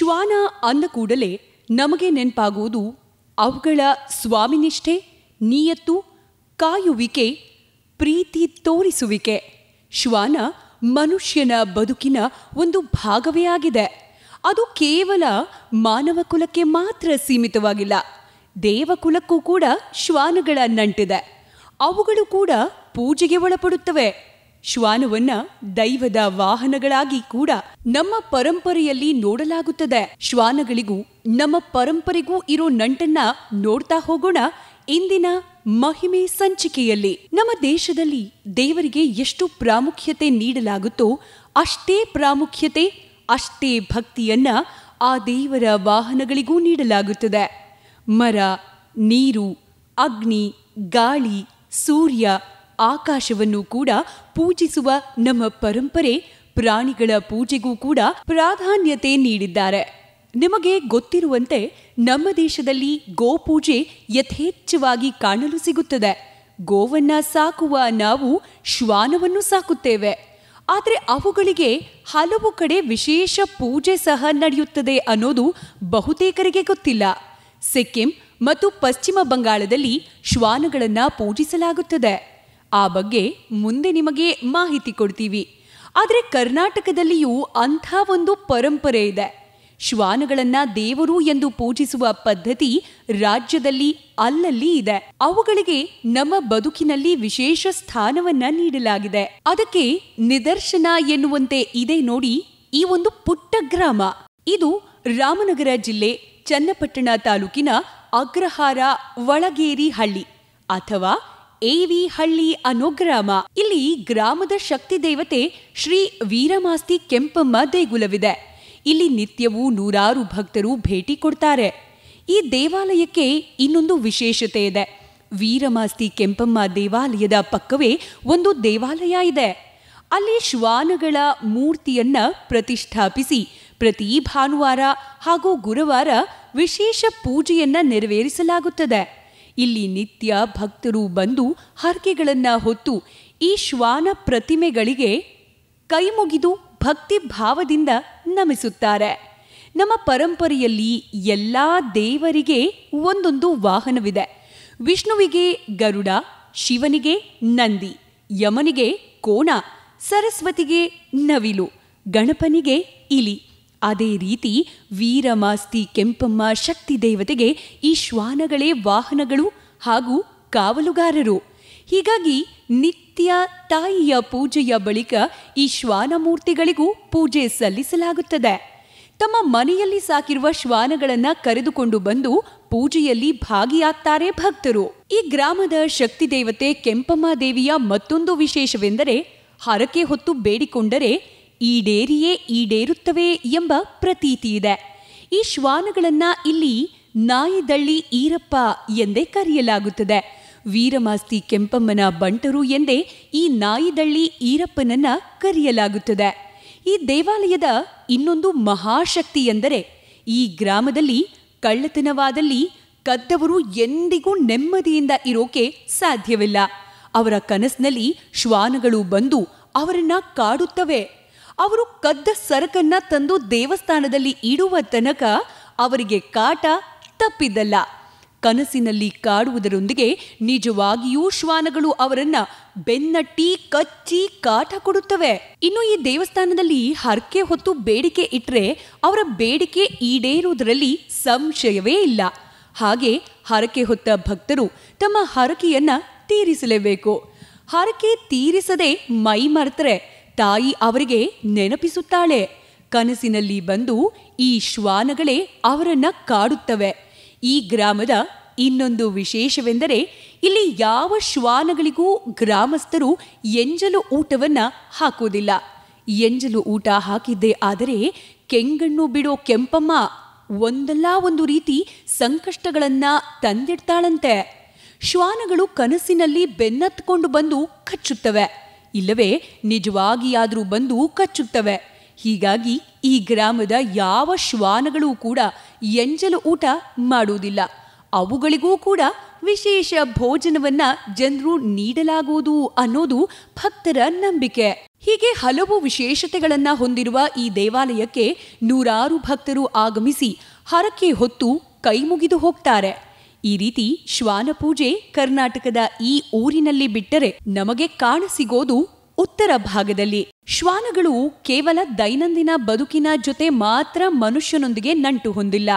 ಶ್ವಾನ ಅಂದ ಕೂಡಲೇ ನಮಗೆ ನೆನಪಾಗುವುದು ಅವುಗಳ ಸ್ವಾಮಿನಿಷ್ಠೆ, ನಿಯತ್ತು, ಕಾಯುವಿಕೆ, ಪ್ರೀತಿ ತೋರಿಸುವಿಕೆ. ಶ್ವಾನ ಮನುಷ್ಯನ ಬದುಕಿನ ಒಂದು ಭಾಗವೇ ಆಗಿದೆ. ಅದು ಕೇವಲ ಮಾನವ ಕುಲಕ್ಕೆ ಮಾತ್ರ ಸೀಮಿತವಾಗಿಲ್ಲ. ದೇವಕುಲಕ್ಕೂ ಕೂಡ ಶ್ವಾನಗಳ ನಂಟಿದೆ. ಅವುಗಳು ಕೂಡ ಪೂಜೆಗೆ ಒಳಪಡುತ್ತವೆ. ಶ್ವಾನವನ್ನ ದೈವದ ವಾಹನಗಳಾಗಿ ಕೂಡ ನಮ್ಮ ಪರಂಪರೆಯಲ್ಲಿ ನೋಡಲಾಗುತ್ತದೆ. ಶ್ವಾನಗಳಿಗೂ, ನಮ್ಮ ಪರಂಪರೆಗೂ ಇರೋ ನಂಟನ್ನ ನೋಡ್ತಾ ಹೋಗೋಣ ಇಂದಿನ ಮಹಿಮೆ ಸಂಚಿಕೆಯಲ್ಲಿ. ನಮ್ಮ ದೇಶದಲ್ಲಿ ದೇವರಿಗೆ ಎಷ್ಟು ಪ್ರಾಮುಖ್ಯತೆ ನೀಡಲಾಗುತ್ತೋ ಅಷ್ಟೇ ಪ್ರಾಮುಖ್ಯತೆ, ಅಷ್ಟೇ ಭಕ್ತಿಯನ್ನ ಆ ದೇವರ ವಾಹನಗಳಿಗೂ ನೀಡಲಾಗುತ್ತದೆ. ಮರ, ನೀರು, ಅಗ್ನಿ, ಗಾಳಿ, ಸೂರ್ಯ ಆಕಾಶವನ್ನು ಕೂಡ ಪೂಜಿಸುವ ನಮ್ಮ ಪರಂಪರೆ, ಪ್ರಾಣಿಗಳ ಪೂಜೆಗೂ ಕೂಡ ಪ್ರಾಧಾನ್ಯತೆ ನೀಡಿದ್ದಾರೆ. ನಿಮಗೆ ಗೊತ್ತಿರುವಂತೆ ನಮ್ಮ ದೇಶದಲ್ಲಿ ಗೋಪೂಜೆ ಯಥೇಚ್ಛವಾಗಿ ಕಾಣಲು ಸಿಗುತ್ತದೆ. ಗೋವನ್ನ ಸಾಕುವ ನಾವು ಶ್ವಾನವನ್ನು ಸಾಕುತ್ತೇವೆ. ಆದರೆ ಅವುಗಳಿಗೆ ಹಲವು ಕಡೆ ವಿಶೇಷ ಪೂಜೆ ಸಹ ನಡೆಯುತ್ತದೆ ಅನ್ನೋದು ಬಹುತೇಕರಿಗೆ ಗೊತ್ತಿಲ್ಲ. ಸಿಕ್ಕಿಂ ಮತ್ತು ಪಶ್ಚಿಮ ಬಂಗಾಳದಲ್ಲಿ ಶ್ವಾನಗಳನ್ನು ಪೂಜಿಸಲಾಗುತ್ತದೆ. ಆ ಬಗ್ಗೆ ಮುಂದೆ ನಿಮಗೆ ಮಾಹಿತಿ ಕೊಡ್ತೀವಿ. ಆದರೆ ಕರ್ನಾಟಕದಲ್ಲಿಯೂ ಅಂಥ ಒಂದು ಪರಂಪರೆ ಇದೆ. ಶ್ವಾನಗಳನ್ನ ದೇವರು ಎಂದು ಪೂಜಿಸುವ ಪದ್ಧತಿ ರಾಜ್ಯದಲ್ಲಿ ಅಲ್ಲಲ್ಲಿ ಇದೆ. ಅವುಗಳಿಗೆ ನಮ್ಮ ಬದುಕಿನಲ್ಲಿ ವಿಶೇಷ ಸ್ಥಾನವನ್ನ ನೀಡಲಾಗಿದೆ. ಅದಕ್ಕೆ ನಿದರ್ಶನ ಎನ್ನುವಂತೆ ಇದೆ ನೋಡಿ ಈ ಒಂದು ಪುಟ್ಟ ಗ್ರಾಮ. ಇದು ರಾಮನಗರ ಜಿಲ್ಲೆ ಚನ್ನಪಟ್ಟಣ ತಾಲೂಕಿನ ಅಗ್ರಹಾರ, ಒಳಗೇರಿ ಹಳ್ಳಿ ಅಥವಾ ಏವಿ ಹಳ್ಳಿ ಅನ್ನೋ ಇಲ್ಲಿ ಗ್ರಾಮದ ಶಕ್ತಿ ದೇವತೆ ಶ್ರೀ ವೀರಮಾಸ್ತಿ ಕೆಂಪಮ್ಮ ದೇಗುಲವಿದೆ. ಇಲ್ಲಿ ನಿತ್ಯವೂ ನೂರಾರು ಭಕ್ತರು ಭೇಟಿ ಕೊಡ್ತಾರೆ. ಈ ದೇವಾಲಯಕ್ಕೆ ಇನ್ನೊಂದು ವಿಶೇಷತೆ ಇದೆ. ವೀರಮಾಸ್ತಿ ಕೆಂಪಮ್ಮ ದೇವಾಲಯದ ಪಕ್ಕವೇ ಒಂದು ದೇವಾಲಯ ಇದೆ. ಅಲ್ಲಿ ಶ್ವಾನಗಳ ಮೂರ್ತಿಯನ್ನ ಪ್ರತಿಷ್ಠಾಪಿಸಿ ಪ್ರತಿ ಭಾನುವಾರ ಹಾಗೂ ಗುರುವಾರ ವಿಶೇಷ ಪೂಜೆಯನ್ನ ನೆರವೇರಿಸಲಾಗುತ್ತದೆ. ಇಲ್ಲಿ ನಿತ್ಯ ಭಕ್ತರು ಬಂದು ಹರಕೆಗಳನ್ನು ಹೊತ್ತು ಈ ಶ್ವಾನ ಪ್ರತಿಮೆಗಳಿಗೆ ಕೈಮುಗಿದು ಭಕ್ತಿ ಭಾವದಿಂದ ನಮಿಸುತ್ತಾರೆ. ನಮ್ಮ ಪರಂಪರೆಯಲ್ಲಿ ಎಲ್ಲ ದೇವರಿಗೆ ಒಂದೊಂದು ವಾಹನವಿದೆ. ವಿಷ್ಣುವಿಗೆ ಗರುಡ, ಶಿವನಿಗೆ ನಂದಿ, ಯಮನಿಗೆ ಕೋಣ, ಸರಸ್ವತಿಗೆ ನವಿಲು, ಗಣಪನಿಗೆ ಇಲಿ ಅದೇ ರೀತಿ ವೀರಮಾಸ್ತಿ, ಕೆಂಪಮ್ಮ, ಶಕ್ತಿ ದೇವತೆಗೆ ಈ ಶ್ವಾನಗಳೇ ವಾಹನಗಳು ಹಾಗೂ ಕಾವಲುಗಾರರು. ಹೀಗಾಗಿ ನಿತ್ಯ ತಾಯಿಯ ಪೂಜೆಯ ಬಳಿಕ ಈ ಶ್ವಾನ ಮೂರ್ತಿಗಳಿಗೂ ಪೂಜೆ ಸಲ್ಲಿಸಲಾಗುತ್ತದೆ. ತಮ್ಮ ಮನೆಯಲ್ಲಿ ಸಾಕಿರುವ ಶ್ವಾನಗಳನ್ನ ಕರೆದುಕೊಂಡು ಬಂದು ಪೂಜೆಯಲ್ಲಿ ಭಾಗಿಯಾಗ್ತಾರೆ ಭಕ್ತರು. ಈ ಗ್ರಾಮದ ಶಕ್ತಿ ದೇವತೆ ಕೆಂಪಮ್ಮ ದೇವಿಯ ಮತ್ತೊಂದು ವಿಶೇಷವೆಂದರೆ, ಹರಕೆ ಹೊತ್ತು ಬೇಡಿಕೊಂಡರೆ ಈಡೇರಿಯೇ ಈಡೇರುತ್ತವೆ ಎಂಬ ಪ್ರತೀತಿ ಇದೆ. ಈ ಶ್ವಾನಗಳನ್ನ ಇಲ್ಲಿ ನಾಯಿದಳ್ಳಿ ಈರಪ್ಪ ಎಂದೇ ಕರೆಯಲಾಗುತ್ತದೆ. ವೀರಮಾಸ್ತಿ ಕೆಂಪಮ್ಮನ ಬಂಟರು ಎಂದೇ ಈ ನಾಯಿದಳ್ಳಿ ಈರಪ್ಪನನ್ನ ಕರೆಯಲಾಗುತ್ತದೆ. ಈ ದೇವಾಲಯದ ಇನ್ನೊಂದು ಮಹಾಶಕ್ತಿ ಎಂದರೆ ಈ ಗ್ರಾಮದಲ್ಲಿ ಕಳ್ಳತನವಾದಲ್ಲಿ ಕದ್ದವರು ಎಂದಿಗೂ ನೆಮ್ಮದಿಯಿಂದ ಇರೋಕೆ ಸಾಧ್ಯವಿಲ್ಲ. ಅವರ ಕನಸಿನಲ್ಲಿ ಶ್ವಾನಗಳು ಬಂದು ಅವರನ್ನ ಕಾಡುತ್ತವೆ. ಅವರು ಕದ್ದ ಸರಕನ್ನ ತಂದು ದೇವಸ್ಥಾನದಲ್ಲಿ ಇಡುವ ತನಕ ಅವರಿಗೆ ಕಾಟ ತಪ್ಪಿದ್ದಲ್ಲ. ಕನಸಿನಲ್ಲಿ ಕಾಡುವುದರೊಂದಿಗೆ ನಿಜವಾಗಿಯೂ ಶ್ವಾನಗಳು ಅವರನ್ನ ಬೆನ್ನಟ್ಟಿ ಕಚ್ಚಿ ಕಾಟ ಕೊಡುತ್ತವೆ. ಇನ್ನು ಈ ದೇವಸ್ಥಾನದಲ್ಲಿ ಹರಕೆ ಹೊತ್ತು ಬೇಡಿಕೆ ಇಟ್ಟರೆ ಅವರ ಬೇಡಿಕೆ ಈಡೇರುವುದರಲ್ಲಿ ಸಂಶಯವೇ ಇಲ್ಲ. ಹಾಗೆ ಹರಕೆ ಹೊತ್ತ ಭಕ್ತರು ತಮ್ಮ ಹರಕೆಯನ್ನ ತೀರಿಸಲೇಬೇಕು. ಹರಕೆ ತೀರಿಸದೆ ಮೈ ಮರೆತರೆ ತಾಯಿ ಅವರಿಗೆ ನೆನಪಿಸುತ್ತಾಳೆ. ಕನಸಿನಲ್ಲಿ ಬಂದು ಈ ಶ್ವಾನಗಳೇ ಅವರನ್ನ ಕಾಡುತ್ತವೆ. ಈ ಗ್ರಾಮದ ಇನ್ನೊಂದು ವಿಶೇಷವೆಂದರೆ ಇಲ್ಲಿ ಯಾವ ಶ್ವಾನಗಳಿಗೂ ಗ್ರಾಮಸ್ಥರು ಎಂಜಲು ಊಟವನ್ನ ಹಾಕೋದಿಲ್ಲ ಎಂಜಲು ಊಟ ಹಾಕಿದ್ದೇ ಆದರೆ ಕೆಂಗಣ್ಣು ಬಿಡೋ ಕೆಂಪಮ್ಮ ಒಂದಲ್ಲ ಒಂದು ರೀತಿ ಸಂಕಷ್ಟಗಳನ್ನ ತಂದಿಡ್ತಾಳಂತೆ. ಶ್ವಾನಗಳು ಕನಸಿನಲ್ಲಿ ಬೆನ್ನತ್ಕೊಂಡು ಬಂದು ಕಚ್ಚುತ್ತವೆ. ಇಲ್ಲವೇ ನಿಜವಾಗಿಯಾದರೂ ಬಂದು ಕಚ್ಚುತ್ತವೆ. ಹೀಗಾಗಿ ಈ ಗ್ರಾಮದ ಯಾವ ಶ್ವಾನಗಳೂ ಕೂಡ ಎಂಜಲು ಊಟ ಮಾಡುವುದಿಲ್ಲ. ಅವುಗಳಿಗೂ ಕೂಡ ವಿಶೇಷ ಭೋಜನವನ್ನ ಜನರು ನೀಡಲಾಗುವುದು ಅನ್ನೋದು ಭಕ್ತರ ನಂಬಿಕೆ. ಹೀಗೆ ಹಲವು ವಿಶೇಷತೆಗಳನ್ನ ಹೊಂದಿರುವ ಈ ದೇವಾಲಯಕ್ಕೆ ನೂರಾರು ಭಕ್ತರು ಆಗಮಿಸಿ ಹರಕೆ ಹೊತ್ತು ಕೈಮುಗಿದು ಹೋಗ್ತಾರೆ. ಈ ರೀತಿ ಶ್ವಾನ ಪೂಜೆ ಕರ್ನಾಟಕದ ಈ ಊರಿನಲ್ಲಿ ಬಿಟ್ಟರೆ ನಮಗೆ ಕಾಣಸಿಗೋದು ಉತ್ತರ ಭಾಗದಲ್ಲಿ. ಶ್ವಾನಗಳು ಕೇವಲ ದೈನಂದಿನ ಬದುಕಿನ ಜೊತೆ ಮಾತ್ರ ಮನುಷ್ಯನೊಂದಿಗೆ ನಂಟು ಹೊಂದಿಲ್ಲ.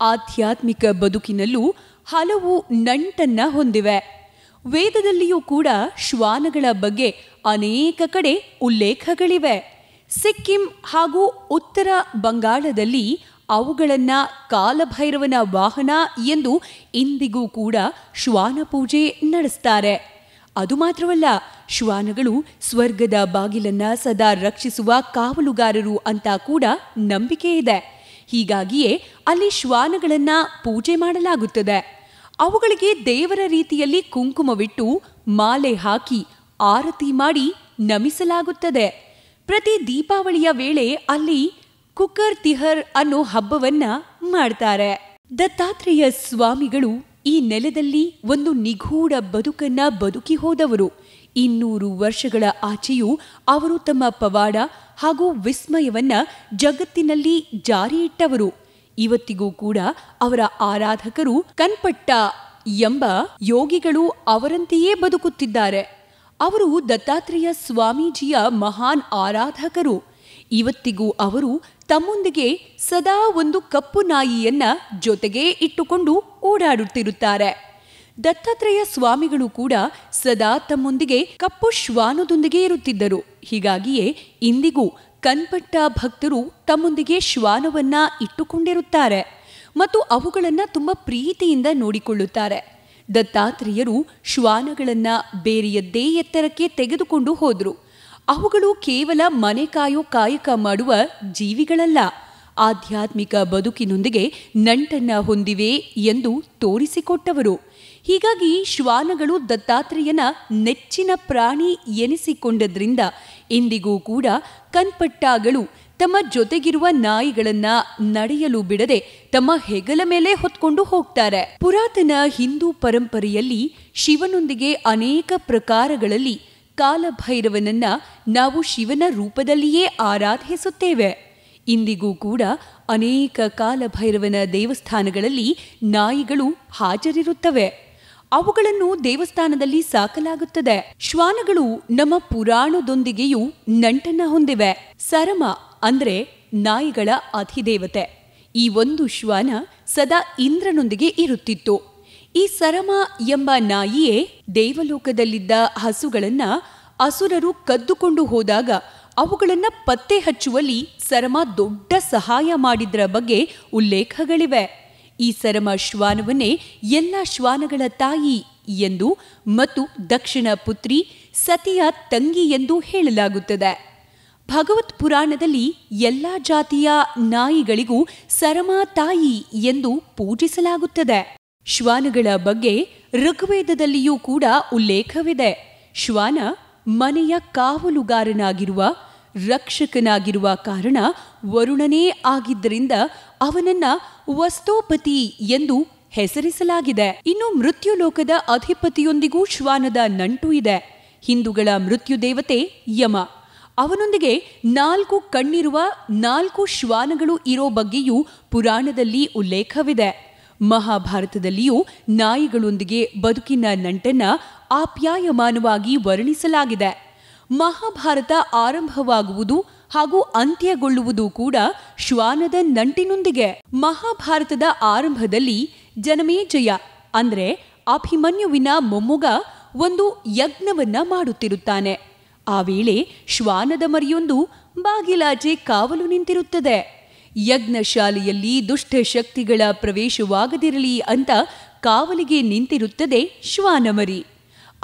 ಆಧ್ಯಾತ್ಮಿಕ ಬದುಕಿನಲ್ಲೂ ಹಲವು ನಂಟನ್ನ ಹೊಂದಿವೆ. ವೇದದಲ್ಲಿಯೂ ಕೂಡ ಶ್ವಾನಗಳ ಬಗ್ಗೆ ಅನೇಕ ಕಡೆ ಉಲ್ಲೇಖಗಳಿವೆ. ಸಿಕ್ಕಿಂ ಹಾಗೂ ಉತ್ತರ ಬಂಗಾಳದಲ್ಲಿ ಅವುಗಳನ್ನ ಕಾಲಭೈರವನ ವಾಹನ ಎಂದು ಇಂದಿಗೂ ಕೂಡ ಶ್ವಾನ ಪೂಜೆ ನಡೆಸ್ತಾರೆ. ಅದು ಮಾತ್ರವಲ್ಲ, ಶ್ವಾನಗಳು ಸ್ವರ್ಗದ ಬಾಗಿಲನ್ನ ಸದಾ ರಕ್ಷಿಸುವ ಕಾವಲುಗಾರರು ಅಂತ ಕೂಡ ನಂಬಿಕೆ ಇದೆ. ಹೀಗಾಗಿಯೇ ಅಲ್ಲಿ ಶ್ವಾನಗಳನ್ನ ಪೂಜೆ ಮಾಡಲಾಗುತ್ತದೆ. ಅವುಗಳಿಗೆ ದೇವರ ರೀತಿಯಲ್ಲಿ ಕುಂಕುಮವಿಟ್ಟು ಮಾಲೆ ಹಾಕಿ ಆರತಿ ಮಾಡಿ ನಮಿಸಲಾಗುತ್ತದೆ. ಪ್ರತಿ ದೀಪಾವಳಿಯ ವೇಳೆ ಅಲ್ಲಿ ಕುಕ್ಕರ್ ತಿಹರ್ ಅನ್ನೋ ಹಬ್ಬವನ್ನ ಮಾಡ್ತಾರೆ. ದತ್ತಾತ್ರೇಯ ಸ್ವಾಮಿಗಳು ಈ ನೆಲದಲ್ಲಿ ಒಂದು ನಿಗೂಢ ಬದುಕನ್ನ ಬದುಕಿ ಹೋದವರು. ಇನ್ನೂರು ವರ್ಷಗಳ ಆಚೆಯೂ ಅವರು ತಮ್ಮ ಪವಾಡ ಹಾಗೂ ವಿಸ್ಮಯವನ್ನ ಜಗತ್ತಿನಲ್ಲಿ ಜಾರಿ ಇಟ್ಟವರು. ಇವತ್ತಿಗೂ ಕೂಡ ಅವರ ಆರಾಧಕರು ಕನ್ಪಟ್ಟ ಎಂಬ ಯೋಗಿಗಳು ಅವರಂತೆಯೇ ಬದುಕುತ್ತಿದ್ದಾರೆ. ಅವರು ದತ್ತಾತ್ರೇಯ ಸ್ವಾಮೀಜಿಯ ಮಹಾನ್ ಆರಾಧಕರು. ಇವತ್ತಿಗೂ ಅವರು ತಮ್ಮೊಂದಿಗೆ ಸದಾ ಒಂದು ಕಪ್ಪು ನಾಯಿಯನ್ನ ಜೊತೆಗೇ ಇಟ್ಟುಕೊಂಡು ಓಡಾಡುತ್ತಿರುತ್ತಾರೆ. ದತ್ತಾತ್ರೇಯ ಸ್ವಾಮಿಗಳು ಕೂಡ ಸದಾ ತಮ್ಮೊಂದಿಗೆ ಕಪ್ಪು ಶ್ವಾನದೊಂದಿಗೆ ಇರುತ್ತಿದ್ದರು. ಹೀಗಾಗಿಯೇ ಇಂದಿಗೂ ಕನ್ಪಟ್ಟ ಭಕ್ತರು ತಮ್ಮೊಂದಿಗೆ ಶ್ವಾನವನ್ನ ಇಟ್ಟುಕೊಂಡಿರುತ್ತಾರೆ ಮತ್ತು ಅವುಗಳನ್ನು ತುಂಬ ಪ್ರೀತಿಯಿಂದ ನೋಡಿಕೊಳ್ಳುತ್ತಾರೆ. ದತ್ತಾತ್ರೇಯರು ಶ್ವಾನಗಳನ್ನು ಬೇರೆಯದ್ದೇ ಎತ್ತರಕ್ಕೆ ತೆಗೆದುಕೊಂಡು ಹೋದ್ರು. ಅವುಗಳು ಕೇವಲ ಮನೆ ಕಾಯೋ ಕಾಯಕ ಮಾಡುವ ಜೀವಿಗಳಲ್ಲ. ಆಧ್ಯಾತ್ಮಿಕ ಬದುಕಿನೊಂದಿಗೆ ನಂಟನ್ನ ಹೊಂದಿವೆ ಎಂದು ತೋರಿಸಿಕೊಟ್ಟವರು. ಹೀಗಾಗಿ ಶ್ವಾನಗಳು ದತ್ತಾತ್ರೇಯನ ನೆಚ್ಚಿನ ಪ್ರಾಣಿ ಎನಿಸಿಕೊಂಡದ್ರಿಂದ ಇಂದಿಗೂ ಕೂಡ ಕನ್ಪಟ್ಟಾಗಳು ತಮ್ಮ ಜೊತೆಗಿರುವ ನಾಯಿಗಳನ್ನ ನಡೆಯಲು ಬಿಡದೆ ತಮ್ಮ ಹೆಗಲ ಮೇಲೆ ಹೊತ್ಕೊಂಡು ಹೋಗ್ತಾರೆ. ಪುರಾತನ ಹಿಂದೂ ಪರಂಪರೆಯಲ್ಲಿ ಶಿವನೊಂದಿಗೆ ಅನೇಕ ಪ್ರಕಾರಗಳಲ್ಲಿ ಕಾಲಭೈರವನನ್ನ ನಾವು ಶಿವನ ರೂಪದಲ್ಲಿಯೇ ಆರಾಧಿಸುತ್ತೇವೆ. ಇಂದಿಗೂ ಕೂಡ ಅನೇಕ ಕಾಲಭೈರವನ ದೇವಸ್ಥಾನಗಳಲ್ಲಿ ನಾಯಿಗಳು ಹಾಜರಿರುತ್ತವೆ. ಅವುಗಳನ್ನು ದೇವಸ್ಥಾನದಲ್ಲಿ ಸಾಕಲಾಗುತ್ತದೆ. ಶ್ವಾನಗಳು ನಮ್ಮ ಪುರಾಣದೊಂದಿಗೆಯೂ ನಂಟನ್ನ ಹೊಂದಿವೆ. ಸರಮ ಅಂದ್ರೆ ನಾಯಿಗಳ ಅಧಿದೇವತೆ. ಈ ಒಂದು ಶ್ವಾನ ಸದಾ ಇಂದ್ರನೊಂದಿಗೆ ಇರುತ್ತಿತ್ತು. ಈ ಸರಮ ಎಂಬ ನಾಯಿಯೇ ದೇವಲೋಕದಲ್ಲಿದ್ದ ಹಸುಗಳನ್ನ ಅಸುರರು ಕದ್ದುಕೊಂಡು ಹೋದಾಗ ಅವುಗಳನ್ನ ಪತ್ತೆ ಹಚ್ಚುವಲ್ಲಿ ಸರಮ ದೊಡ್ಡ ಸಹಾಯ ಮಾಡಿದ್ರ ಬಗ್ಗೆ ಉಲ್ಲೇಖಗಳಿವೆ. ಈ ಸರಮ ಶ್ವಾನವನ್ನೇ ಎಲ್ಲ ಶ್ವಾನಗಳ ತಾಯಿ ಎಂದು ಮತ್ತು ದಕ್ಷಿಣ ಪುತ್ರಿ ಸತಿಯ ತಂಗಿ ಎಂದು ಹೇಳಲಾಗುತ್ತದೆ. ಭಗವತ್ ಪುರಾಣದಲ್ಲಿ ಎಲ್ಲ ಜಾತಿಯ ನಾಯಿಗಳಿಗೂ ಸರಮ ತಾಯಿ ಎಂದು ಪೂಜಿಸಲಾಗುತ್ತದೆ. ಶ್ವಾನಗಳ ಬಗ್ಗೆ ಋಗ್ವೇದದಲ್ಲಿಯೂ ಕೂಡ ಉಲ್ಲೇಖವಿದೆ. ಶ್ವಾನ ಮನೆಯ ಕಾವಲುಗಾರನಾಗಿರುವ ರಕ್ಷಕನಾಗಿರುವ ಕಾರಣ ವರುಣನೇ ಆಗಿದ್ದರಿಂದ ಅವನನ್ನ ವಸ್ತೋಪತಿ ಎಂದು ಹೆಸರಿಸಲಾಗಿದೆ. ಇನ್ನು ಮೃತ್ಯುಲೋಕದ ಅಧಿಪತಿಯೊಂದಿಗೂ ಶ್ವಾನದ ನಂಟು ಇದೆ. ಹಿಂದೂಗಳ ಮೃತ್ಯು ದೇವತೆ ಯಮ. ಅವನೊಂದಿಗೆ ನಾಲ್ಕು ಕಣ್ಣಿರುವ ನಾಲ್ಕು ಶ್ವಾನಗಳು ಇರೋ ಬಗ್ಗೆಯೂ ಪುರಾಣದಲ್ಲಿ ಉಲ್ಲೇಖವಿದೆ. ಮಹಾಭಾರತದಲ್ಲಿಯೂ ನಾಯಿಗಳೊಂದಿಗೆ ಬದುಕಿನ ನಂಟನ್ನ ಆಪ್ಯಾಯಮಾನವಾಗಿ ವರ್ಣಿಸಲಾಗಿದೆ. ಮಹಾಭಾರತ ಆರಂಭವಾಗುವುದು ಹಾಗೂ ಅಂತ್ಯಗೊಳ್ಳುವುದು ಕೂಡ ಶ್ವಾನದ ನಂಟಿನೊಂದಿಗೆ. ಮಹಾಭಾರತದ ಆರಂಭದಲ್ಲಿ ಜನಮೇಜಯ ಅಂದ್ರೆ ಅಭಿಮನ್ಯುವಿನ ಮೊಮ್ಮಗ ಒಂದು ಯಜ್ಞವನ್ನ ಮಾಡುತ್ತಿರುತ್ತಾನೆ. ಆ ವೇಳೆ ಶ್ವಾನದ ಮರಿಯೊಂದು ಬಾಗಿಲಾಚೆ ಕಾವಲು ನಿಂತಿರುತ್ತದೆ. ಯಜ್ಞಶಾಲೆಯಲ್ಲಿ ದುಷ್ಟ ಶಕ್ತಿಗಳ ಪ್ರವೇಶವಾಗದಿರಲಿ ಅಂತ ಕಾವಲಿಗೆ ನಿಂತಿರುತ್ತದೆ ಶ್ವಾನಮರಿ.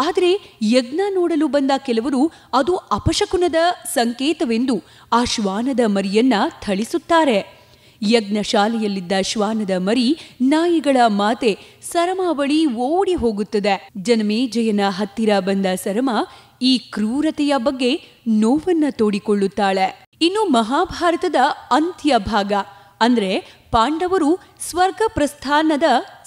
ಆದರೆ ಯಜ್ಞ ನೋಡಲು ಬಂದ ಕೆಲವರು ಅದು ಅಪಶಕುನದ ಸಂಕೇತವೆಂದು ಆ ಶ್ವಾನದ ಮರಿಯನ್ನ ಥಳಿಸುತ್ತಾರೆ. ಯಜ್ಞಶಾಲೆಯಲ್ಲಿದ್ದ ಶ್ವಾನದ ಮರಿ ನಾಯಿಗಳ ಮಾತೆ ಸರಮಾವಳಿ ಓಡಿ ಹೋಗುತ್ತದೆ. ಜನಮೇಜಯನ ಹತ್ತಿರ ಬಂದ ಸರಮ ಈ ಕ್ರೂರತೆಯ ಬಗ್ಗೆ ನೋವನ್ನ ತೋಡಿಕೊಳ್ಳುತ್ತಾಳೆ. ಇನ್ನು ಮಹಾಭಾರತದ ಅಂತ್ಯ ಭಾಗ, ಅಂದ್ರೆ ಪಾಂಡವರು ಸ್ವರ್ಗ ಪ್ರಸ್ಥಾನದ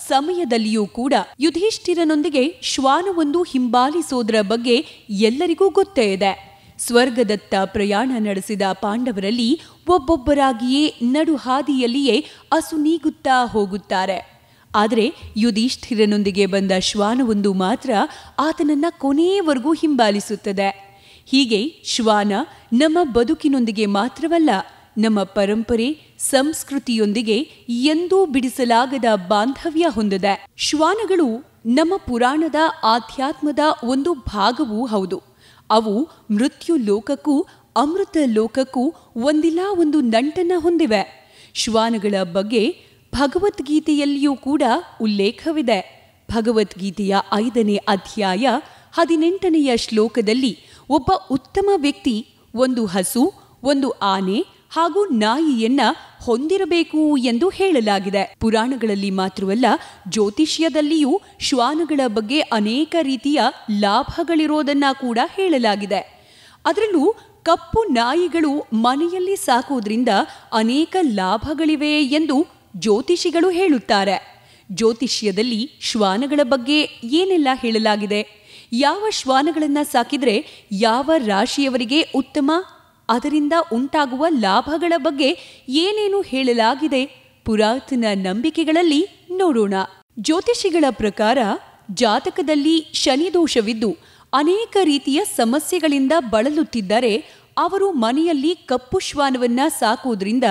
ಸಮಯದಲ್ಲಿಯೂ ಕೂಡ ಯುಧಿಷ್ಠಿರನೊಂದಿಗೆ ಶ್ವಾನವೊಂದು ಹಿಂಬಾಲಿಸೋದ್ರ ಬಗ್ಗೆ ಎಲ್ಲರಿಗೂ ಗೊತ್ತೇ ಇದೆ. ಸ್ವರ್ಗದತ್ತ ಪ್ರಯಾಣ ನಡೆಸಿದ ಪಾಂಡವರಲ್ಲಿ ಒಬ್ಬೊಬ್ಬರಾಗಿಯೇ ನಡು ಹಾದಿಯಲ್ಲಿಯೇ ಅಸುನೀಗುತ್ತಾ ಹೋಗುತ್ತಾರೆ. ಆದರೆ ಯುಧಿಷ್ಠಿರನೊಂದಿಗೆ ಬಂದ ಶ್ವಾನವೊಂದು ಮಾತ್ರ ಆತನನ್ನ ಕೊನೆಯವರೆಗೂ ಹಿಂಬಾಲಿಸುತ್ತದೆ. ಹೀಗೆ ಶ್ವಾನ ನಮ್ಮ ಬದುಕಿನೊಂದಿಗೆ ಮಾತ್ರವಲ್ಲ, ನಮ್ಮ ಪರಂಪರೆ, ಸಂಸ್ಕೃತಿಯೊಂದಿಗೆ ಎಂದೂ ಬಿಡಿಸಲಾಗದ ಬಾಂಧವ್ಯ ಹೊಂದಿದೆ. ಶ್ವಾನಗಳು ನಮ್ಮ ಪುರಾಣದ ಆಧ್ಯಾತ್ಮದ ಒಂದು ಭಾಗವೂ ಹೌದು. ಅವು ಮೃತ್ಯು ಲೋಕಕ್ಕೂ, ಅಮೃತ ಲೋಕಕ್ಕೂ ಒಂದಿಲ್ಲ ಒಂದು ನಂಟನ್ನ ಹೊಂದಿವೆ. ಶ್ವಾನಗಳ ಬಗ್ಗೆ ಭಗವದ್ಗೀತೆಯಲ್ಲಿಯೂ ಕೂಡ ಉಲ್ಲೇಖವಿದೆ. ಭಗವದ್ಗೀತೆಯ ಐದನೇ ಅಧ್ಯಾಯ ಹದಿನೆಂಟನೆಯ ಶ್ಲೋಕದಲ್ಲಿ ಒಬ್ಬ ಉತ್ತಮ ವ್ಯಕ್ತಿ ಒಂದು ಹಸು, ಒಂದು ಆನೆ ಹಾಗೂ ನಾಯಿಯನ್ನ ಹೊಂದಿರಬೇಕು ಎಂದು ಹೇಳಲಾಗಿದೆ. ಪುರಾಣಗಳಲ್ಲಿ ಮಾತ್ರವಲ್ಲ, ಜ್ಯೋತಿಷ್ಯದಲ್ಲಿಯೂ ಶ್ವಾನಗಳ ಬಗ್ಗೆ ಅನೇಕ ರೀತಿಯ ಲಾಭಗಳಿರೋದನ್ನ ಕೂಡ ಹೇಳಲಾಗಿದೆ. ಅದರಲ್ಲೂ ಕಪ್ಪು ನಾಯಿಗಳು ಮನೆಯಲ್ಲಿ ಸಾಕೋದ್ರಿಂದ ಅನೇಕ ಲಾಭಗಳಿವೆ ಎಂದು ಜ್ಯೋತಿಷಿಗಳು ಹೇಳುತ್ತಾರೆ. ಜ್ಯೋತಿಷ್ಯದಲ್ಲಿ ಶ್ವಾನಗಳ ಬಗ್ಗೆ ಏನೆಲ್ಲ ಹೇಳಲಾಗಿದೆ? ಯಾವ ಶ್ವಾನಗಳನ್ನು ಸಾಕಿದ್ರೆ ಯಾವ ರಾಶಿಯವರಿಗೆ ಉತ್ತಮ? ಅದರಿಂದ ಉಂಟಾಗುವ ಲಾಭಗಳ ಬಗ್ಗೆ ಏನೇನು ಹೇಳಲಾಗಿದೆ? ಪುರಾತನ ನಂಬಿಕೆಗಳಲ್ಲಿ ನೋಡೋಣ. ಜ್ಯೋತಿಷಿಗಳ ಪ್ರಕಾರ ಜಾತಕದಲ್ಲಿ ಶನಿದೋಷವಿದ್ದು ಅನೇಕ ರೀತಿಯ ಸಮಸ್ಯೆಗಳಿಂದ ಬಳಲುತ್ತಿದ್ದರೆ ಅವರು ಮನೆಯಲ್ಲಿ ಕಪ್ಪು ಶ್ವಾನವನ್ನ ಸಾಕುವುದರಿಂದ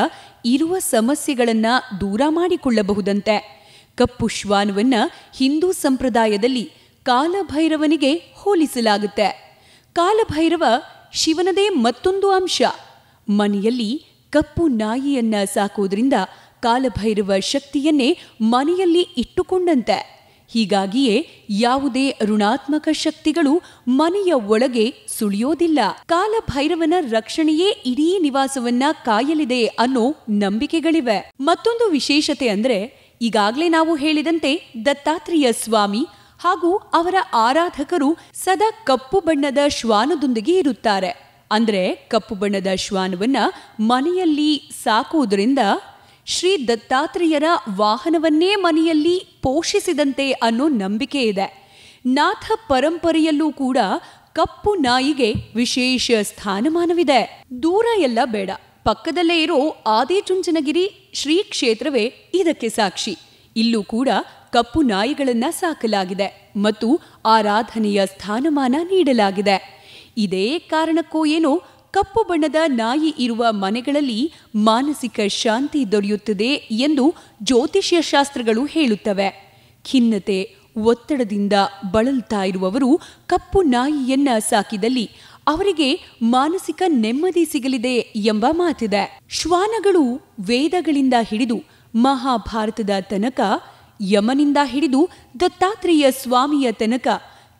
ಇರುವ ಸಮಸ್ಯೆಗಳನ್ನ ದೂರ ಮಾಡಿಕೊಳ್ಳಬಹುದಂತೆ. ಕಪ್ಪು ಶ್ವಾನವನ್ನ ಹಿಂದೂ ಸಂಪ್ರದಾಯದಲ್ಲಿ ಕಾಲಭೈರವನಿಗೆ ಹೋಲಿಸಲಾಗುತ್ತೆ. ಕಾಲಭೈರವ ಶಿವನದೇ ಮತ್ತೊಂದು ಅಂಶ. ಮನೆಯಲ್ಲಿ ಕಪ್ಪು ನಾಯಿಯನ್ನ ಸಾಕೋದ್ರಿಂದ ಕಾಲಭೈರವ ಶಕ್ತಿಯನ್ನೇ ಮನೆಯಲ್ಲಿ ಇಟ್ಟುಕೊಂಡಂತೆ. ಹೀಗಾಗಿಯೇ ಯಾವುದೇ ಋಣಾತ್ಮಕ ಶಕ್ತಿಗಳು ಮನೆಯ ಒಳಗೆ ಸುಳಿಯೋದಿಲ್ಲ. ಕಾಲಭೈರವನ ರಕ್ಷಣೆಯೇ ಇಡೀ ನಿವಾಸವನ್ನ ಕಾಯಲಿದೆ ಅನ್ನೋ ನಂಬಿಕೆಗಳಿವೆ. ಮತ್ತೊಂದು ವಿಶೇಷತೆ ಅಂದ್ರೆ, ಈಗಾಗಲೇ ನಾವು ಹೇಳಿದಂತೆ ದತ್ತಾತ್ರೇಯ ಸ್ವಾಮಿ ಹಾಗೂ ಅವರ ಆರಾಧಕರು ಸದಾ ಕಪ್ಪು ಬಣ್ಣದ ಶ್ವಾನದೊಂದಿಗೆ ಇರುತ್ತಾರೆ. ಅಂದರೆ ಕಪ್ಪು ಬಣ್ಣದ ಶ್ವಾನವನ್ನ ಮನೆಯಲ್ಲಿ ಸಾಕುವುದರಿಂದ ಶ್ರೀ ದತ್ತಾತ್ರೇಯರ ವಾಹನವನ್ನೇ ಮನೆಯಲ್ಲಿ ಪೋಷಿಸಿದಂತೆ ಅನ್ನೋ ನಂಬಿಕೆ ಇದೆ. ನಾಥ ಪರಂಪರೆಯಲ್ಲೂ ಕೂಡ ಕಪ್ಪು ನಾಯಿಗೆ ವಿಶೇಷ ಸ್ಥಾನಮಾನವಿದೆ. ದೂರ ಎಲ್ಲ ಬೇಡ. ಪಕ್ಕದಲ್ಲೇ ಇರೋ ಆದಿಚುಂಚನಗಿರಿ ಶ್ರೀ ಕ್ಷೇತ್ರವೇ ಇದಕ್ಕೆ ಸಾಕ್ಷಿ. ಇಲ್ಲೂ ಕೂಡ ಕಪ್ಪು ನಾಯಿಗಳನ್ನ ಸಾಕಲಾಗಿದೆ ಮತ್ತು ಆರಾಧನೆಯ ಸ್ಥಾನಮಾನ ನೀಡಲಾಗಿದೆ. ಇದೇ ಕಾರಣಕ್ಕೋ ಏನೋ ಕಪ್ಪು ಬಣ್ಣದ ನಾಯಿ ಇರುವ ಮನೆಗಳಲ್ಲಿ ಮಾನಸಿಕ ಶಾಂತಿ ದೊರೆಯುತ್ತದೆ ಎಂದು ಜ್ಯೋತಿಷ್ಯ ಶಾಸ್ತ್ರಗಳು ಹೇಳುತ್ತವೆ. ಖಿನ್ನತೆ, ಒತ್ತಡದಿಂದ ಬಳಲ್ತಾ ಇರುವವರು ಕಪ್ಪು ನಾಯಿಯನ್ನ ಸಾಕಿದಲ್ಲಿ ಅವರಿಗೆ ಮಾನಸಿಕ ನೆಮ್ಮದಿ ಸಿಗಲಿದೆ ಎಂಬ ಮಾತಿದೆ. ಶ್ವಾನಗಳು ವೇದಗಳಿಂದ ಹಿಡಿದು ಮಹಾಭಾರತದ ತನಕ ಯಮನಿಂದ ಹಿಡಿದು ದತ್ತಾತ್ರೇಯ ಸ್ವಾಮಿಯ ತನಕ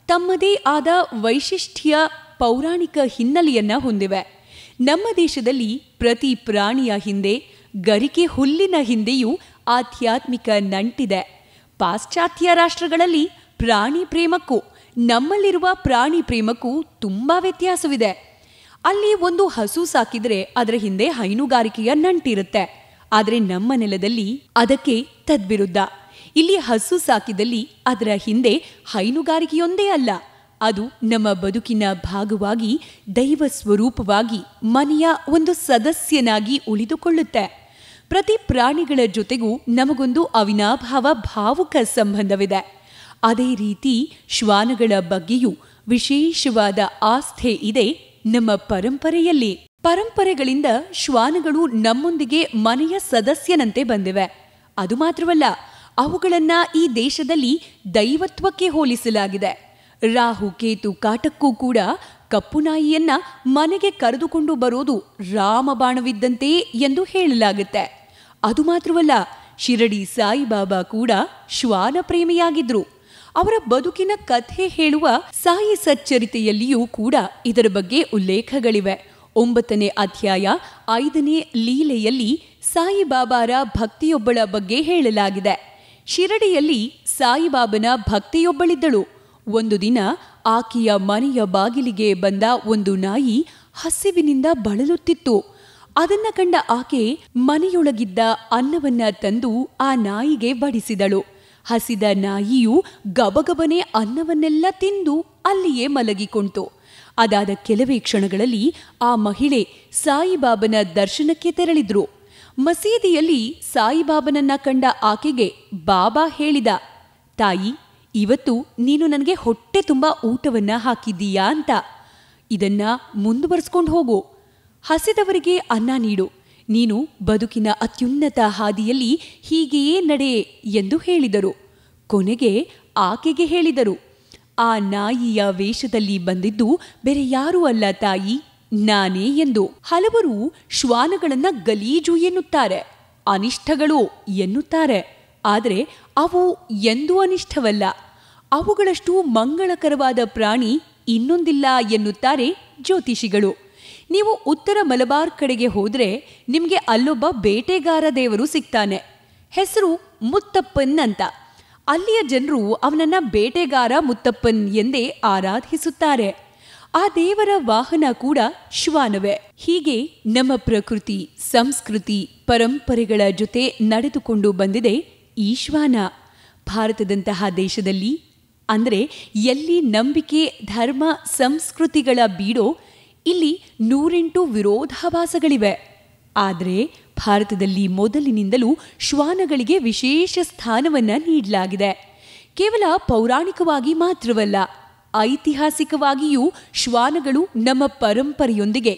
ತಮ್ಮದೇ ಆದ ವೈಶಿಷ್ಟ್ಯ ಪೌರಾಣಿಕ ಹಿನ್ನೆಲೆಯನ್ನ ಹೊಂದಿವೆ. ನಮ್ಮ ದೇಶದಲ್ಲಿ ಪ್ರತಿ ಪ್ರಾಣಿಯ ಹಿಂದೆ, ಗರಿಕೆ ಹುಲ್ಲಿನ ಹಿಂದೆಯೂ ಆಧ್ಯಾತ್ಮಿಕ ನಂಟಿದೆ. ಪಾಶ್ಚಾತ್ಯ ರಾಷ್ಟ್ರಗಳಲ್ಲಿ ಪ್ರಾಣಿ ಪ್ರೇಮಕ್ಕೂ, ನಮ್ಮಲ್ಲಿರುವ ಪ್ರಾಣಿ ಪ್ರೇಮಕ್ಕೂ ತುಂಬಾ ವ್ಯತ್ಯಾಸವಿದೆ. ಅಲ್ಲಿ ಒಂದು ಹಸು ಸಾಕಿದ್ರೆ ಅದರ ಹಿಂದೆ ಹೈನುಗಾರಿಕೆಯ ನಂಟಿರುತ್ತೆ. ಆದರೆ ನಮ್ಮ ನೆಲದಲ್ಲಿ ಅದಕ್ಕೆ ತದ್ವಿರುದ್ಧ. ಇಲ್ಲಿ ಹಸು ಸಾಕಿದಲ್ಲಿ ಅದರ ಹಿಂದೆ ಹೈನುಗಾರಿಕೆಯೊಂದೇ ಅಲ್ಲ, ಅದು ನಮ್ಮ ಬದುಕಿನ ಭಾಗವಾಗಿ ದೈವ ಸ್ವರೂಪವಾಗಿ ಮನೆಯ ಒಂದು ಸದಸ್ಯನಾಗಿ ಉಳಿದುಕೊಳ್ಳುತ್ತೆ. ಪ್ರತಿ ಪ್ರಾಣಿಗಳ ಜೊತೆಗೂ ನಮಗೊಂದು ಅವಿನಾಭಾವ ಭಾವುಕ ಸಂಬಂಧವಿದೆ. ಅದೇ ರೀತಿ ಶ್ವಾನಗಳ ಬಗ್ಗೆಯೂ ವಿಶೇಷವಾದ ಆಸ್ಥೆ ಇದೆ ನಮ್ಮ ಪರಂಪರೆಯಲ್ಲಿ. ಪರಂಪರೆಗಳಿಂದ ಶ್ವಾನಗಳು ನಮ್ಮೊಂದಿಗೆ ಮನೆಯ ಸದಸ್ಯನಂತೆ ಬಂದಿವೆ. ಅದು ಮಾತ್ರವಲ್ಲ, ಅವುಗಳನ್ನ ಈ ದೇಶದಲ್ಲಿ ದೈವತ್ವಕ್ಕೆ ಹೋಲಿಸಲಾಗಿದೆ. ರಾಹು, ಕೇತು, ಕಾಟಕ್ಕೂ ಕೂಡ ಕಪ್ಪು ನಾಯಿಯನ್ನ ಮನೆಗೆ ಕರೆದುಕೊಂಡು ಬರೋದು ರಾಮಬಾಣವಿದ್ದಂತೆ ಎಂದು ಹೇಳಲಾಗುತ್ತೆ. ಅದು ಮಾತ್ರವಲ್ಲ, ಶಿರಡಿ ಸಾಯಿಬಾಬಾ ಕೂಡ ಶ್ವಾನ ಪ್ರೇಮಿಯಾಗಿದ್ರು ಅವರ ಬದುಕಿನ ಕಥೆ ಹೇಳುವ ಸಾಯಿ ಸಚ್ಚರಿತೆಯಲ್ಲಿಯೂ ಕೂಡ ಇದರ ಬಗ್ಗೆ ಉಲ್ಲೇಖಗಳಿವೆ. ಒಂಬತ್ತನೇ ಅಧ್ಯಾಯ ಐದನೇ ಲೀಲೆಯಲ್ಲಿ ಸಾಯಿಬಾಬಾರ ಭಕ್ತಿಯೊಬ್ಬಳ ಬಗ್ಗೆ ಹೇಳಲಾಗಿದೆ. ಶಿರಡಿಯಲ್ಲಿ ಸಾಯಿಬಾಬನ ಭಕ್ತಿಯೊಬ್ಬಳಿದ್ದಳು. ಒಂದು ದಿನ ಆಕೆಯ ಮನೆಯ ಬಾಗಿಲಿಗೆ ಬಂದ ಒಂದು ನಾಯಿ ಹಸಿವಿನಿಂದ ಬಳಲುತ್ತಿತ್ತು. ಅದನ್ನ ಕಂಡ ಆಕೆ ಮನೆಯೊಳಗಿದ್ದ ಅನ್ನವನ್ನ ತಂದು ಆ ನಾಯಿಗೆ ಬಡಿಸಿದಳು. ಹಸಿದ ನಾಯಿಯು ಗಬಗಬನೆ ಅನ್ನವನ್ನೆಲ್ಲ ತಿಂದು ಅಲ್ಲಿಯೇ ಮಲಗಿಕೊಂಡಿತು ಅದಾದ ಕೆಲವೇ ಕ್ಷಣಗಳಲ್ಲಿ ಆ ಮಹಿಳೆ ಸಾಯಿಬಾಬನ ದರ್ಶನಕ್ಕೆ ತೆರಳಿದ್ರು. ಮಸೀದಿಯಲ್ಲಿ ಸಾಯಿಬಾಬನನ್ನ ಕಂಡ ಆಕೆಗೆ ಬಾಬಾ ಹೇಳಿದ, ತಾಯಿ, ಇವತ್ತು ನೀನು ನನಗೆ ಹೊಟ್ಟೆ ತುಂಬ ಊಟವನ್ನ ಹಾಕಿದ್ದೀಯಾ ಅಂತ. ಇದನ್ನ ಮುಂದುವರಿಸ್ಕೊಂಡು ಹೋಗು. ಹಸಿದವರಿಗೆ ಅನ್ನ ನೀಡು. ನೀನು ಬದುಕಿನ ಅತ್ಯುನ್ನತ ಹಾದಿಯಲ್ಲಿ ಹೀಗೆಯೇ ನಡೆ ಎಂದು ಹೇಳಿದರು. ಕೊನೆಗೆ ಆಕೆಗೆ ಹೇಳಿದರು ಆ ನಾಯಿಯ ವೇಷದಲ್ಲಿ ಬಂದಿದ್ದು ಬೇರೆ ಯಾರೂ ಅಲ್ಲ, ತಾಯಿ. ನಾನೇ ಎಂದು ಹಲವರು ಶ್ವಾನಗಳನ್ನ ಗಲೀಜು ಎನ್ನುತ್ತಾರೆ, ಅನಿಷ್ಟಗಳು ಎನ್ನುತ್ತಾರೆ. ಆದರೆ ಅವು ಎಂದೂ ಅನಿಷ್ಟವಲ್ಲ. ಅವುಗಳಷ್ಟು ಮಂಗಳಕರವಾದ ಪ್ರಾಣಿ ಇನ್ನೊಂದಿಲ್ಲ ಎನ್ನುತ್ತಾರೆ ಜ್ಯೋತಿಷಿಗಳು. ನೀವು ಉತ್ತರ ಮಲಬಾರ್ ಕಡೆಗೆ ಹೋದ್ರೆ ನಿಮಗೆ ಅಲ್ಲೊಬ್ಬ ಬೇಟೆಗಾರ ದೇವರು ಸಿಗ್ತಾನೆ. ಹೆಸರು ಮುತ್ತಪ್ಪನ್ ಅಂತ. ಅಲ್ಲಿಯ ಜನರು ಅವನನ್ನ ಬೇಟೆಗಾರ ಮುತ್ತಪ್ಪನ್ ಎಂದೇ ಆರಾಧಿಸುತ್ತಾರೆ. ಆ ದೇವರ ವಾಹನ ಕೂಡ ಶ್ವಾನವೇ. ಹೀಗೆ ನಮ್ಮ ಪ್ರಕೃತಿ, ಸಂಸ್ಕೃತಿ, ಪರಂಪರೆಗಳ ಜೊತೆ ನಡೆದುಕೊಂಡು ಬಂದಿದೆ ಈ ಶ್ವಾನ. ಭಾರತದಂತಹ ದೇಶದಲ್ಲಿ ಅಂದರೆ ಎಲ್ಲಿ ನಂಬಿಕೆ, ಧರ್ಮ, ಸಂಸ್ಕೃತಿಗಳ ಬೀಡೋ ಇಲ್ಲಿ ನೂರೆಂಟು ವಿರೋಧಾಭಾಸಗಳಿವೆ. ಆದರೆ ಭಾರತದಲ್ಲಿ ಮೊದಲಿನಿಂದಲೂ ಶ್ವಾನಗಳಿಗೆ ವಿಶೇಷ ಸ್ಥಾನವನ್ನ ನೀಡಲಾಗಿದೆ. ಕೇವಲ ಪೌರಾಣಿಕವಾಗಿ ಮಾತ್ರವಲ್ಲ, ಐತಿಹಾಸಿಕವಾಗಿಯೂ ಶ್ವಾನಗಳು ನಮ್ಮ ಪರಂಪರೆಯೊಂದಿಗೆ,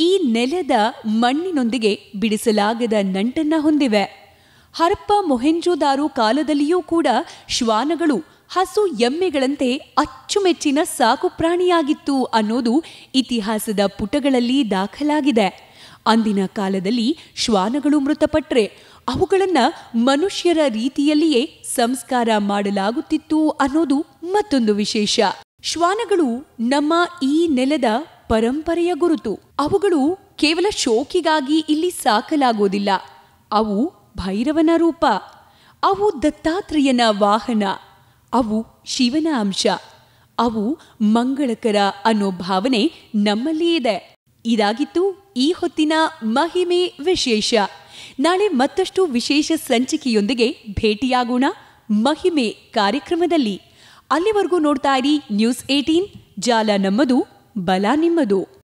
ಈ ನೆಲದ ಮಣ್ಣಿನೊಂದಿಗೆ ಬಿಡಿಸಲಾಗದ ನಂಟನ್ನ ಹೊಂದಿವೆ. ಹರಪ್ಪ ಮೊಹೆಂಜೋದಾರೋ ಕಾಲದಲ್ಲಿಯೂ ಕೂಡ ಶ್ವಾನಗಳು ಹಸು ಎಮ್ಮೆಗಳಂತೆ ಅಚ್ಚುಮೆಚ್ಚಿನ ಸಾಕುಪ್ರಾಣಿಯಾಗಿತ್ತು ಅನ್ನೋದು ಇತಿಹಾಸದ ಪುಟಗಳಲ್ಲಿ ದಾಖಲಾಗಿದೆ. ಅಂದಿನ ಕಾಲದಲ್ಲಿ ಶ್ವಾನಗಳು ಮೃತಪಟ್ಟರೆ ಅವುಗಳನ್ನು ಮನುಷ್ಯರ ರೀತಿಯಲ್ಲಿಯೇ ಸಂಸ್ಕಾರ ಮಾಡಲಾಗುತ್ತಿತ್ತು ಅನ್ನೋದು ಮತ್ತೊಂದು ವಿಶೇಷ. ಶ್ವಾನಗಳು ನಮ್ಮ ಈ ನೆಲದ ಪರಂಪರೆಯ ಗುರುತು. ಅವುಗಳು ಕೇವಲ ಶೋಕಿಗಾಗಿ ಇಲ್ಲಿ ಸಾಕಲಾಗೋದಿಲ್ಲ ಅವು ಭೈರವನ ರೂಪ. ಅವು ದತ್ತಾತ್ರೇಯನ ವಾಹನ. ಅವು ಶಿವನ ಅಂಶ. ಅವು ಮಂಗಳಕರ ಅನ್ನೋ ಭಾವನೆ ನಮ್ಮಲ್ಲಿ ಇದೆ. ಇದಾಗಿತ್ತು ಈ ಹೊತ್ತಿನ ಮಹಿಮೆ ವಿಶೇಷ. ನಾಳೆ ಮತ್ತಷ್ಟು ವಿಶೇಷ ಸಂಚಿಕೆಯೊಂದಿಗೆ ಭೇಟಿಯಾಗೋಣ ಮಹಿಮೆ ಕಾರ್ಯಕ್ರಮದಲ್ಲಿ. ಅಲ್ಲಿವರೆಗೂ ನೋಡ್ತಾ ಇರಿ ನ್ಯೂಸ್ ಏಟೀನ್ ಜಾಲ ನಮ್ಮದು, ಬಲ ನಿಮ್ಮದು.